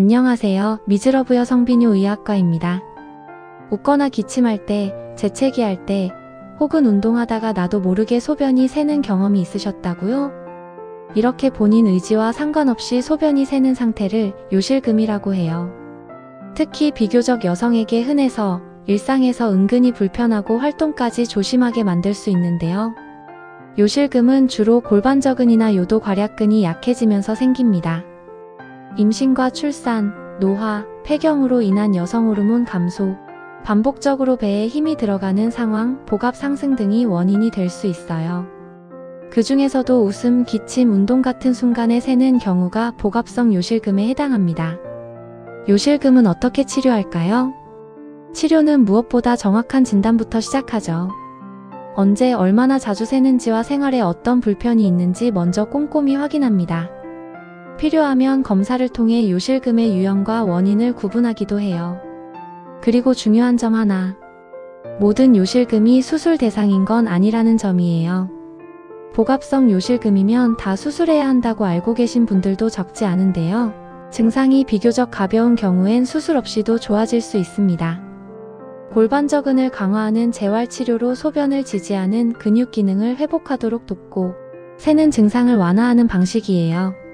안녕하세요. 미즈러브 여성 비뇨 의학과입니다. 웃거나 기침할 때, 재채기 할 때, 혹은 운동하다가 나도 모르게 소변이 새는 경험이 있으셨다고요? 이렇게 본인 의지와 상관없이 소변이 새는 상태를 요실금이라고 해요. 특히 비교적 여성에게 흔해서 일상에서 은근히 불편하고 활동까지 조심하게 만들 수 있는데요. 요실금은 주로 골반저근이나 요도 괄약근이 약해지면서 생깁니다. 임신과 출산, 노화, 폐경으로 인한 여성 호르몬 감소, 반복적으로 배에 힘이 들어가는 상황, 복압 상승 등이 원인이 될 수 있어요. 그 중에서도 웃음, 기침, 운동 같은 순간에 새는 경우가 복압성 요실금에 해당합니다. 요실금은 어떻게 치료할까요? 치료는 무엇보다 정확한 진단부터 시작하죠. 언제 얼마나 자주 새는지와 생활에 어떤 불편이 있는지 먼저 꼼꼼히 확인합니다. 필요하면 검사를 통해 요실금의 유형과 원인을 구분하기도 해요. 그리고 중요한 점 하나. 모든 요실금이 수술 대상인 건 아니라는 점이에요. 복압성 요실금이면 다 수술해야 한다고 알고 계신 분들도 적지 않은데요. 증상이 비교적 가벼운 경우엔 수술 없이도 좋아질 수 있습니다. 골반저근을 강화하는 재활치료로 소변을 지지하는 근육 기능을 회복하도록 돕고 새는 증상을 완화하는 방식이에요.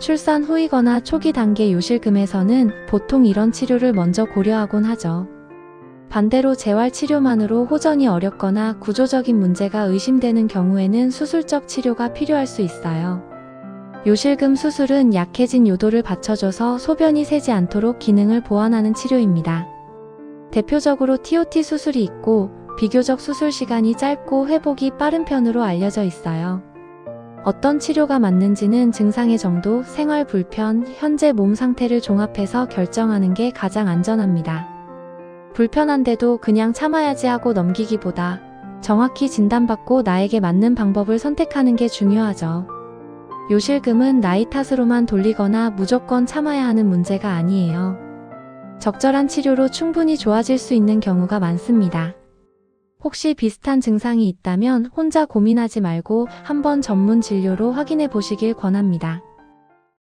출산 후이거나 초기 단계 요실금에서는 보통 이런 치료를 먼저 고려하곤 하죠. 반대로 재활치료만으로 호전이 어렵거나 구조적인 문제가 의심되는 경우에는 수술적 치료가 필요할 수 있어요. 요실금 수술은 약해진 요도를 받쳐줘서 소변이 새지 않도록 기능을 보완하는 치료입니다. 대표적으로 TOT 수술이 있고 비교적 수술 시간이 짧고 회복이 빠른 편으로 알려져 있어요. 어떤 치료가 맞는지는 증상의 정도, 생활 불편, 현재 몸 상태를 종합해서 결정하는 게 가장 안전합니다. 불편한데도 그냥 참아야지 하고 넘기기보다 정확히 진단받고 나에게 맞는 방법을 선택하는 게 중요하죠. 요실금은 나이 탓으로만 돌리거나 무조건 참아야 하는 문제가 아니에요. 적절한 치료로 충분히 좋아질 수 있는 경우가 많습니다. 혹시 비슷한 증상이 있다면 혼자 고민하지 말고 한번 전문 진료로 확인해 보시길 권합니다.